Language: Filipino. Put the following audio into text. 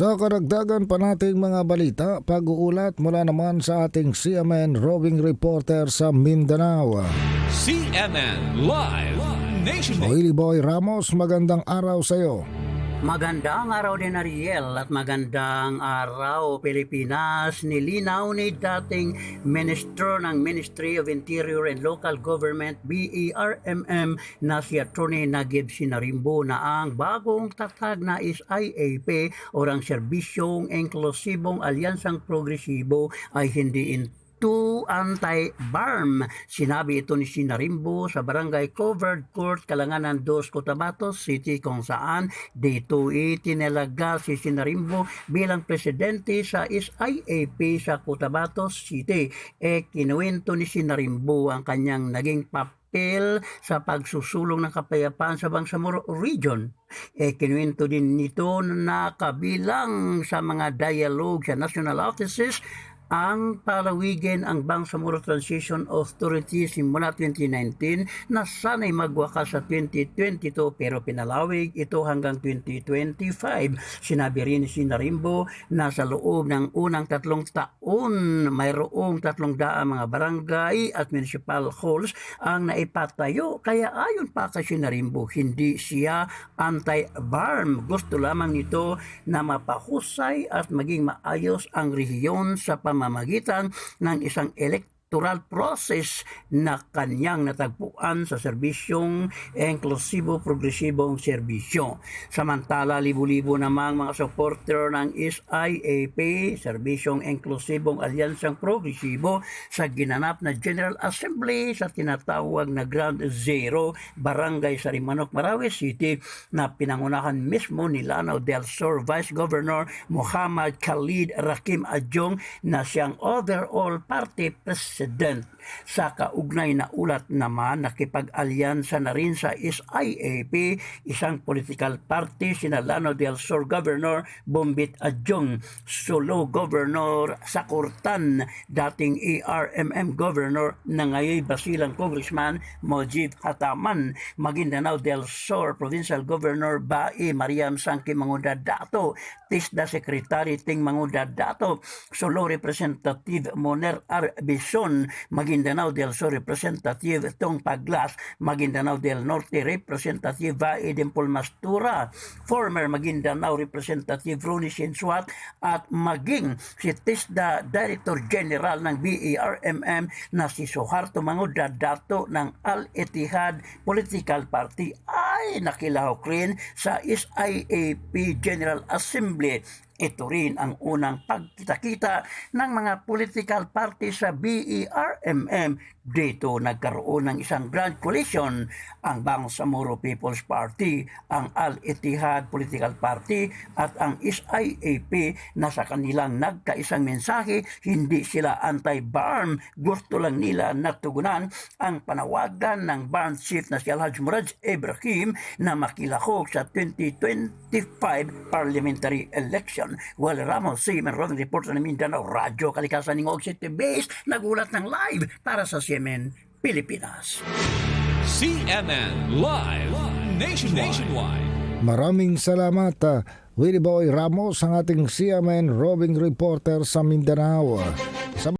Sa karagdagan pa nating mga balita, pag-uulat mula naman sa ating CMN roving reporter sa Mindanao. CNN Live. Willie Boy Ramos, magandang araw sa iyo. Magandang araw din Ariel at magandang araw Pilipinas. Nilinaw ni dating Ministro ng Ministry of Interior and Local Government BERMM na si Atty. Nagib Sinarimbo na ang bagong tatag na is IAP o ang Serbisyong Inklusibong Alyansang Progresibo ay hindi in to anti-BARM. Sinabi ito ni Sinarimbo sa Barangay Covered Court, Kalanganan 2, Cotabato City kung saan dito itinalaga si Sinarimbo bilang presidente sa SIAP sa Cotabato City. E kinuwento ni Sinarimbo ang kanyang naging papel sa pagsusulong ng kapayapaan sa Bangsamoro Region. E kinuwento din nito na kabilang sa mga dialogue sa national offices ang palawigin ang Bangsamoro Transition Authority simula 2019 na sana'y magwakas sa 2022 pero pinalawig ito hanggang 2025. Sinabi rin si Narimbo na sa loob ng unang tatlong taon mayroong tatlong daang mga barangay at municipal halls ang naipatayo kaya ayon pa kay si Narimbo hindi siya anti-BARM. Gusto lamang nito na mapahusay at maging maayos ang rehiyon sa pamamagitan ng isang electoral process na kanyang natagpuan sa serbisyong inklusibo progresibong serbisyo. Samantala, libo-libo namang mga supporter ng SIAP, serbisyong inklusibong alyansang progresibo sa ginanap na General Assembly sa tinatawag na Ground Zero, Barangay Sarimanok, Marawi City na pinangunahan mismo ni Lanao del Sur Vice Governor Muhammad Khalid Rakim Adjong na siyang overall party president. Sa kaugnay na ulat naman, nakipag-alyansa na rin sa SIAP, isang political party sina Lano del Sur Governor Bombit Adjong, Solo Governor Sakurtan, dating ARMM Governor na ngayon Basilang Congressman Mojib Hataman, Maguindanao del Sur Provincial Governor Bae Mariam Sangki Manguda Dato, TISDA Secretary Ting Manguda Dato, Solo Representative Moner Arbison, Maguindanao del Sur Representative Tong Paglas, Maguindanao del Norte Representative Dimpol Mastura, former Maguindanao Representative Ronnie Sinsuat at maging si TISDA Director General ng BERMM na si Suharto Manguda Dato ng Al-Etihad Political Party. Ay nakilahok rin sa SIAP General Assembly ito rin ang unang pagkita-kita ng mga political party sa BERMM. Dito nagkaroon ng isang grand coalition ang Bangsamoro People's Party, ang Al-Ittihad Political Party at ang SIAP na sa kanilang nagkaisang mensahe, hindi sila anti-BARM. Gusto lang nila natugunan ang panawagan ng BARM chief na si Alhaj Murad Ibrahim na makilahok sa 2025 parliamentary election. Well, Ramos, si Meron Reporter ng Mindanao, Radyo Kalikasan ng Og City Base, nagulat ng live para sa CMN Pilipinas. CNN Live Nationwide. Maraming salamat, uh, Willie Boy Ramos, ang ating CMN roving reporter sa Mindanao.